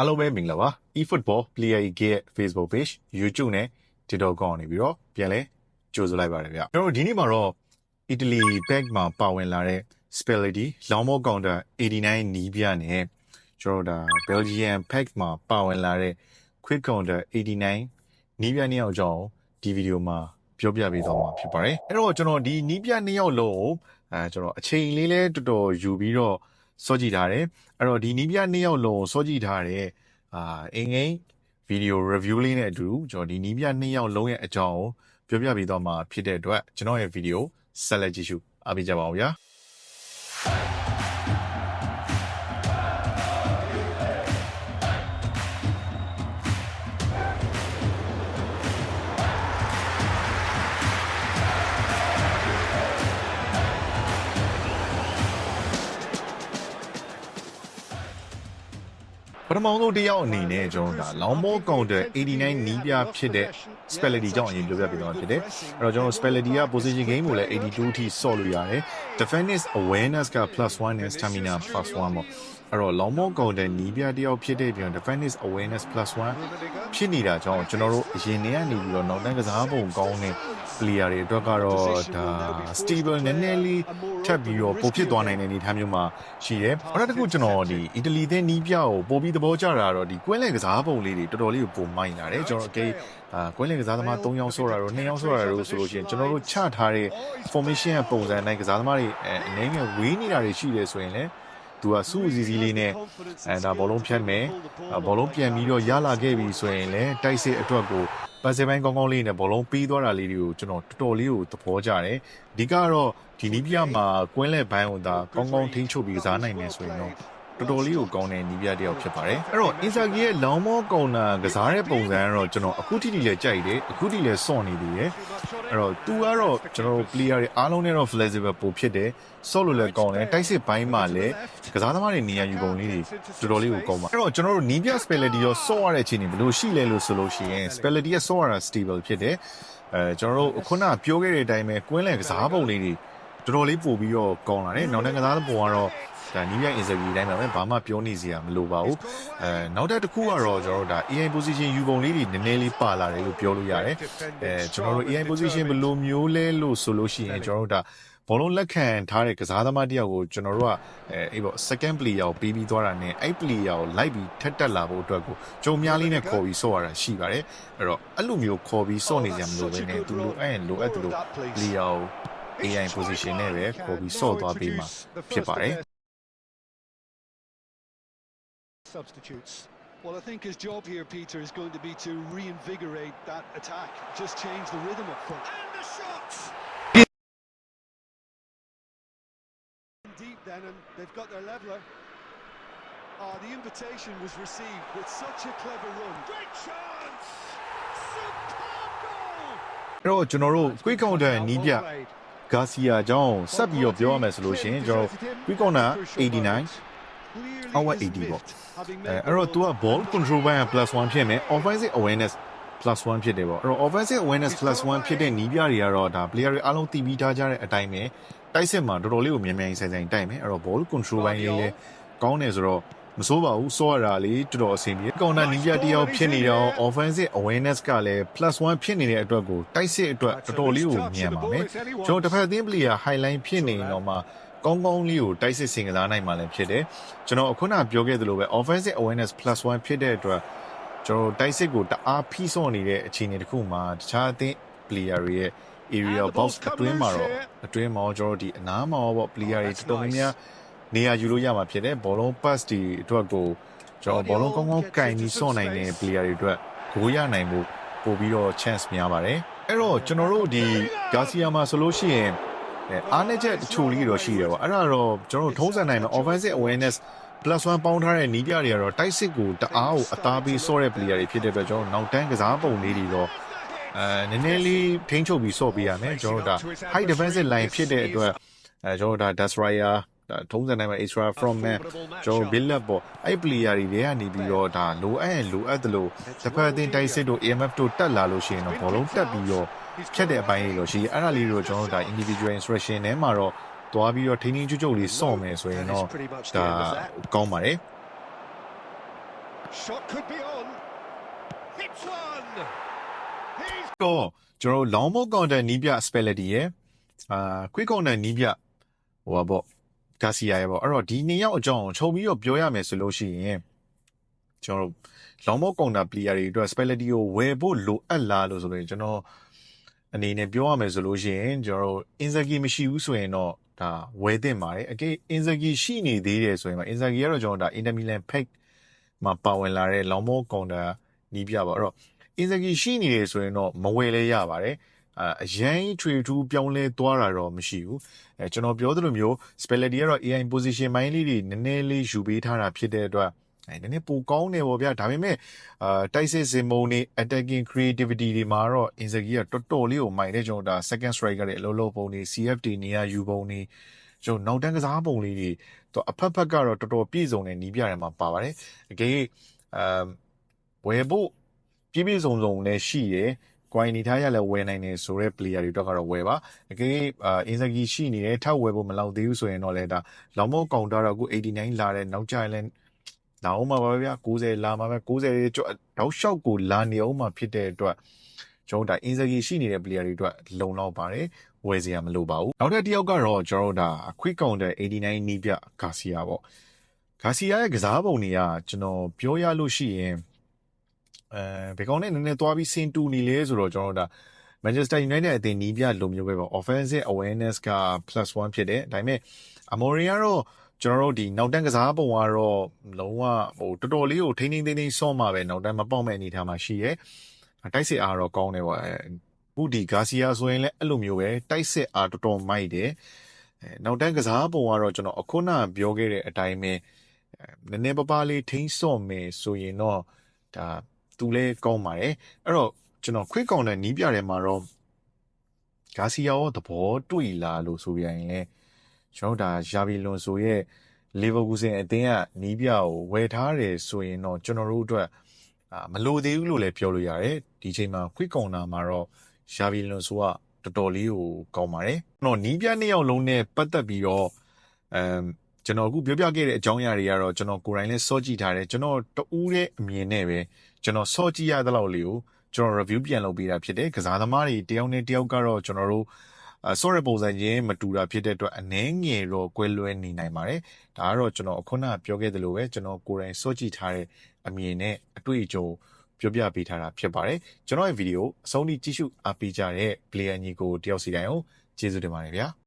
အားလုံးပဲမင်္ဂလာပါ eFootball Player Gear ရဲ့ Facebook page YouTube နဲ့ TikTok ကောင်နေပြီးတော့ပြန်လဲကြိုဆိုလိုက်ပါတယ်ဗျကျွန်တော်တို့ဒီနေ့မှာတော့ Italy back မှာပါဝင်လာတဲ့ Spalletti Lomo Counter 89နီးပြနဲ့ကျွန်တော်တို့ဒါ Belgian pack မှာပါဝင်လာတဲ့ Quick Counter 89နီးပြနှစ်ယောက်ကြောင်းဒီဗီဒီယိုမှာပြောပြပေးသွားမှာဖြစ်ပါတယ်အဲ့တော့ကျွန်တော်ဒီနီးပြနှစ်ယောက်လုံးကိုအဲကျွန်တော်အချိန်လေးလဲတော်တော်ယူပြီးတော့ စောကြည့်ထားတယ်အဲ့တော့ဒီနီးပြနှစ်ယောက်လုံးကိုစောကြည့်ထားတဲ့အာအင်္ဂိမ်းဗီဒီယို review လေးနဲ့အတူကျွန်တော်ဒီနီးပြနှစ်ယောက်လုံးရဲ့အကြောင်းကိုပြောပြပေးသွားမှာဖြစ်တဲ့အတွက်ကျွန်တော်ရဲ့ဗီဒီယိုဆက်လက်ကြည့်ရှုအားပေးကြပါဦးဗျာ ပထမဆုံးတစ်ယောက်အနေနဲ့ကျွန်တော်ဒါ long ball counter 89နီးပြဖြစ်တဲ့ Spalletti ကြောင့်အရင်ပြောပြပေးသွားဖြစ်တယ်အဲ့တော့ကျွန်တော် Spalletti က position game ကိုလည်း82အထိဆော့လို့ရတယ် defense awareness က +1 နဲ့ stamina +1 ပေါ့အဲ့တော့ long ball counter နီးပြတစ်ယောက်ဖြစ်တဲ့ပြန် defense awareness +1 ဖြစ်နေတာကြောင့်ကျွန်တော်တို့အရင်နေကနေပြီးတော့နောက်တန်းကစားပုံကောင်းတဲ့ player တွေအတွက်ကတော့ဒါ stable နည်းနည်းလေးထပ်ပြီးတော့ပိုဖြစ်သွားနိုင်တဲ့အနေအထားမျိုးမှာရှိတယ်။အဲ့ဒါတခုကျွန်တော်ဒီအီတလီတဲ့နီးပြကိုပို့ပြီးသဘောကျတာတော့ဒီကွင်းလည်ကစားပုံလေးတွေတော်တော်လေးကိုပုံမိုင်းလာတယ်။ကျွန်တော်အကေအာကွင်းလည်ကစားသမား3ယောက်ဆော့တာတော့2ယောက်ဆော့တာတော့ဆိုလို့ရှိရင်ကျွန်တော်တို့ချထားတဲ့ formation ရဲ့ပုံစံတိုင်းကစားသမားတွေအနေနဲ့ဝေးနေတာတွေရှိတယ်ဆိုရင်လည်း သူကစူးစီစီလေးနဲ့အဲဒါဘောလုံးဖြတ်မယ်ဘောလုံးပြန်ပြီးတော့ရလာခဲ့ပြီဆိုရင်လည်းတိုက်စစ်အတွက်ကိုပါစပိုင်းကောင်းကောင်းလေးနဲ့ဘောလုံးပြီးသွားတာလေးတွေကိုကျွန်တော်တော်တော်လေးကိုသဘောကျတယ်အဓိကတော့ဒီနီးပြမှာကွင်းလက်ဘိုင်းကိုသာကောင်းကောင်းထိန်းချုပ်ပြီးကစားနိုင်မယ်ဆိုရင်တော့ တော်တော်လေးကိုကောင်းတဲ့နီးပြတစ်ယောက်ဖြစ်ပါတယ်အဲ့တော့ Inzaghi ရဲ့လောင်းမောကောင်နာကစားတဲ့ပုံစံကတော့ကျွန်တော်အခုထိထိလည်းကြိုက်တယ်အခုထိလည်းစော့နေသေးတယ်အဲ့တော့ तू ကတော့ကျွန်တော်တို့ player တွေအားလုံးနဲ့တော့ flexible ပိုဖြစ်တယ်စော့လို့လည်းကောင်းတယ်တိုက်စစ်ဘိုင်းမှာလည်းကစားသမားတွေနေရာယူပုံလေးတွေတော်တော်လေးကိုကောင်းပါအဲ့တော့ကျွန်တော်တို့နီးပြ Spalletti ရောစော့ရတဲ့အခြေအနေဘယ်လိုရှိလဲလို့ဆိုလို့ရှိရင် Spalletti ရဲ့စော့ရတာ stable ဖြစ်တယ်အဲကျွန်တော်တို့ခုနပြောခဲ့တဲ့အတိုင်းပဲကွင်းလည်ကစားပုံလေးတွေတော်တော်လေးပို့ပြီးတော့ကောင်းလာတယ်နောက်တဲ့ကစားပုံကတော့ ဒါနီးပြ interview တိုင်းမှာပဲဘာမှပြောနေစရာမလိုပါဘူးအဲနောက်တစ်ခုကတော့ကျွန်တော်တို့ဒါ AI position ယူပုံလေးတွေနည်းနည်းလေးပါလာတယ်လို့ပြောလို့ရတယ်အဲကျွန်တော်တို့ AI position ဘယ်လိုမျိုးလဲလို့ဆိုလို့ရှိရင်ကျွန်တော်တို့ဒါဘောလုံးလက်ခံထားတဲ့ကစားသမားတယောက်ကိုကျွန်တော်တို့ကအဲအေးပေါ့ second player ကိုပေးပြီးသွားတာနဲ့အဲ့ player ကိုလိုက်ပြီးထက်တက်လာဖို့အတွက်ကိုကြုံများလေးနဲ့ခေါ်ပြီးဆော့ရတာရှိပါတယ်အဲ့တော့အဲ့လိုမျိုးခေါ်ပြီးဆော့နေကြမလို့ပဲねသူလိုအဲ့လိုအဲ့လို player ကို AI position နဲ့ပဲခေါ်ပြီးဆော့သွားပေးမှာဖြစ်ပါတယ် substitutes. Well, I think his job here, Peter, is going to be to reinvigorate that attack, just change the rhythm up front. And the shots! Deep then, and they've got their leveller. Oh, the invitation was received with such a clever run. Great chance! Superb goal! အဲ့တော့ကျွန်တော်တို့ quick counter နီးပြ Well played. ဂါစီယာကြောင့်ဆက်ပြီးတော့ပြောရမယ်ဆိုလို့ရှိရင်ကျွန်တော် quick counter 89 Clearly Our dismissed, 80ပေါ့ having အဲ made အဲ့တော့ the तू က ball control ဘိုင်းက +1 ဖြစ်မယ် offensive awareness +1 ဖြစ်တယ်ပေါ့အဲ့တော့ offensive awareness +1 ဖြစ်တဲ့နီးပြတွေကတော့ဒါ player တွေအားလုံးတည်ပြီးထားကြတဲ့အတိုင်းပဲတိုက်စစ်မှာတော်တော်လေးကိုမြန်မြန်ဆိုင်ဆိုင်တိုက်မယ်အဲ့တော့ ball control ဘိုင်းလေးလည်းကောင်းတယ်ဆိုတော့မစိုးပါဘူးစောရတာလေးတော်တော်အဆင်ပြေကောင်တာနီးပြတယောက်ဖြစ်နေတော့ offensive awareness ကလည်း +1 ဖြစ်နေတဲ့အတွက်ကိုတိုက်စစ်အတွက်တော်တော်လေးကိုမြန်ပါမယ်ကျွန်တော်တစ်ဖက်အသင်း player highlight ဖြစ်နေတော့မှ ကောင်းကောင်းလေးကိုတိုက်စစ်စင်ကစားနိုင်မှလည်းဖြစ်တယ်ကျွန်တော်အခုနပြောခဲ့သလိုပဲ offensive awareness +1 ဖြစ်တဲ့အတွက်ကျွန်တော်တိုက်စစ်ကိုတအားဖိစော့နေတဲ့အခြေအနေတစ်ခုမှာတခြားအသင်း player တွေရဲ့ area box အတွင်းမှာတော့အတွင်းမှာတော့ကျွန်တော်ဒီအနားမှာပေါ့ player တွေတော်တော်များများနေရာယူလို့ရမှာဖြစ်တယ်ဘောလုံး pass တွေအတွက်ကိုကျွန်တော်ဘောလုံးကောင်းကောင်းကင်ပြီးစော့နိုင်တဲ့ player တွေအတွက်ဂိုးရနိုင်မှုပို့ပြီးတော့ chance များပါတယ်အဲ့တော့ကျွန်တော်တို့ဒီ Garcia မှာဆိုလို့ရှိရင် အဲအားနည်းချက်တချို့လေးတော့ရှိတယ်ပေါ့အဲ့ဒါတော့ကျွန်တော်တို့ထုံးစံနိုင်မှာ offensive awareness plus 1ပေါင်းထားတဲ့နီးပြတွေကတော့တိုက်စစ်ကိုတအားကိုအသားပေးစော့တဲ့ player တွေဖြစ်တဲ့အတွက်ကျွန်တော်တို့နောက်တန်းကစားပုံလေးတွေတော့အဲနည်းနည်းလေးထိန်းချုပ်ပြီးစော့ပေးရမယ်ကျွန်တော်တို့ဒါ high defensive line ဖြစ်တဲ့အတွက်အဲကျွန်တော်တို့ဒါ Dasraya ဒါထုံးစံတိုင်းမှာ extra from man ကျွန်တော် build up ပေါ့အဲ့ player တွေတွေကနေပြီးတော့ဒါလိုအပ်ရင်လိုအပ်တယ်လို့တစ်ဖက်အသင်းတိုက်စစ်တို့ AMF တို့တက်လာလို့ရှိရင်တော့ဘောလုံးတက်ပြီးတော့ ဖြတ်တဲ့အပိုင်းလေးလို့ရှိရင်အဲ့ဒါလေးတို့ကျွန်တော်တို့ဒါ individual instruction ထဲမှာတော့သွားပြီးတော့ထိန်းထိန်းချုပ်ချုပ်လေးစော့မယ်ဆိုရင်တော့ဒါကောင်းပါတယ် Shot could be on. Hits one. He's တော့ကျွန်တော်တို့ long mode counter နီးပြ spellity ရယ်အာ quick counter နီးပြဟိုပါပေါ့ Garcia ရယ်ပေါ့အဲ့တော့ဒီနှစ်ယောက်အကြောင်းကိုခြုံပြီးတော့ပြောရမယ်ဆိုလို့ရှိရင်ကျွန်တော်တို့ long mode counter player တွေအတွက် spellity ကိုဝယ်ဖို့လိုအပ်လားလို့ဆိုလို့ကျွန်တော် အနေနဲ့ပြောရမယ်ဆိုလို့ရှိရင်ကျွန်တော်တို့ Inzaghi မရှိဘူးဆိုရင်တော့ဒါဝယ်သင့်ပါတယ်အကေ Inzaghi ရှိနေသေးတယ်ဆိုရင်မှာ Inzaghi ကတော့ကျွန်တော်ဒါ Inter Milan pack မှာပါဝင်လာတဲ့ long mode counter နီးပြပါအဲ့တော့ Inzaghi ရှိနေတယ်ဆိုရင်တော့မဝယ်လဲရပါတယ်အာအရန်ကြီး trade to ပြောင်းလဲသွားတာတော့မရှိဘူးအဲကျွန်တော်ပြောသလိုမျိုး Spalletti ကတော့ AI position မိုင်းလေးတွေနည်းနည်းလေးယူပေးထားတာဖြစ်တဲ့အတွက် အဲနည်းနည်းပိုကောင်းတယ်ပေါ့ဗျာဒါပေမဲ့အာတိုက်စစ်စင်မုံနေ attacking creativity တွေမှာတော့ Inzaghi ကတော်တော်လေးကိုမိုင်တဲ့ကျွန်တော်ဒါ second striker တွေအလုံးလုံးပုံနေ CF တွေနေရာယူပုံနေကျွန်တော်နောက်တန်းကစားပုံလေးတွေတော့အဖက်ဖက်ကတော့တော်တော်ပြည့်စုံတဲ့နီးပြတယ်မှာပါပါတယ်အကေအမ်ဝယ်ဖို့ပြည့်ပြည့်စုံစုံလည်းရှိရယ် quality ထားရလည်းဝယ်နိုင်တယ်ဆိုတော့ player တွေတော့ကတော့ဝယ်ပါအကယ်အာအင်ဇဂီရှိနေတယ်ထောက်ဝယ်ဖို့မလောက်သေးဘူးဆိုရင်တော့လည်းဒါလောင်မော့ကောင်တာတော့အခု89လာတဲ့နောက်ကျရင်လည်း လာအောင်မှာပါဗျာ90လာမှာပဲ90ကျော်တောက်လျှောက်ကိုလာနေအောင်မှာဖြစ်တဲ့အတွက်ကျွန်တော်ဒါအင်ဇဂီရှိနေတဲ့ player တွေအတွက်လုံလောက်ပါတယ်ဝယ်စရာမလိုပါဘူးနောက်ထပ်တစ်ယောက်ကတော့ကျွန်တော်တို့ဒါ quick counter 89နီးပြဂါစီယာပေါ့ဂါစီယာရဲ့ကစားပုံတွေကကျွန်တော်ပြောရလို့ရှိရင်အဲဘယ်ကောင်နဲ့နည်းနည်းသွားပြီးစင်တူနေလဲဆိုတော့ကျွန်တော်တို့ဒါ Manchester United အသင်းနီးပြလိုမျိုးပဲပေါ့ offensive awareness က +1 ဖြစ်တယ်ဒါပေမဲ့ Amorim ကတော့ ကျွန်တော်တို့ဒီနောက်တန်းကစားပုံကတော့လုံးဝဟိုတော်တော်လေးကိုထိန်းထိန်းသိမ်းသိမ်းစော့မှာပဲနောက်တန်းမပေါက်မဲ့အနေထားမှာရှိရဲတိုက်စစ်အားတော့ကောင်းတယ်ပေါ့အဲအခုဒီ Garcia ဆိုရင်လည်းအဲ့လိုမျိုးပဲတိုက်စစ်အားတော်တော်မိုက်တယ်အဲနောက်တန်းကစားပုံကတော့ကျွန်တော်အခုနပြောခဲ့တဲ့အတိုင်းပဲအဲနည်းနည်းပါးပါးလေးထိန်းစော့မယ်ဆိုရင်တော့ဒါသူလည်းကောင်းပါတယ်အဲ့တော့ကျွန်တော်ခွင့်ကောင်တဲ့နီးပြထဲမှာတော့ဂါစီယာရောသဘောတွေ့လာလို့ဆိုပြရင်လဲ ကျွန်တော်ဒါယာဘီလွန်ဆိုရဲ့လီဗာပူးဆင်အသင်းကနီးပြကိုဝယ်ထားတယ်ဆိုရင်တော့ကျွန်တော်တို့အတွက်အာမလိုသေးဘူးလို့လည်းပြောလို့ရတယ်ဒီချိန်မှာခွင့်ကောင်တာမှာတော့ယာဘီလွန်ဆိုကတော်တော်လေးကိုကောင်းပါတယ်ကျွန်တော်နီးပြနှစ်ယောက်လုံးနဲ့ပတ်သက်ပြီးတော့အမ်ကျွန်တော်အခုပြောပြခဲ့တဲ့အကြောင်းအရာတွေကတော့ကျွန်တော်ကိုယ်တိုင်လည်းစောကြည့်ထားတယ်ကျွန်တော်တူးတဲ့အမြင်နဲ့ပဲကျွန်တော်စောကြည့်ရတဲ့လောက်လေးကိုကျွန်တော် review ပြန်လုပ်ပေးတာဖြစ်တယ်ကစားသမားတွေတယောက်နဲ့တယောက်ကတော့ကျွန်တော်တို့အ ဆော့ရပုံစံချင်းမတူတာဖြစ်တဲ့အတွက်အနှဲငယ်တော့ကွဲလွဲနေနိုင်ပါတယ်ဒါကတော့ကျွန်တော်အခုနပြောခဲ့သလိုပဲကျွန်တော်ကိုယ်တိုင်စောကြည့်ထားတဲ့အမြင်နဲ့အတွေ့အကြုံပြောပြပေးထားတာဖြစ်ပါတယ်ကျွန်တော်ရဲ့ဗီဒီယိုအဆုံးထိကြည့်ရှုအားပေးကြတဲ့ player ညီကိုတယောက်စီတိုင်းကိုကျေးဇူးတင်ပါတယ်ဗျာ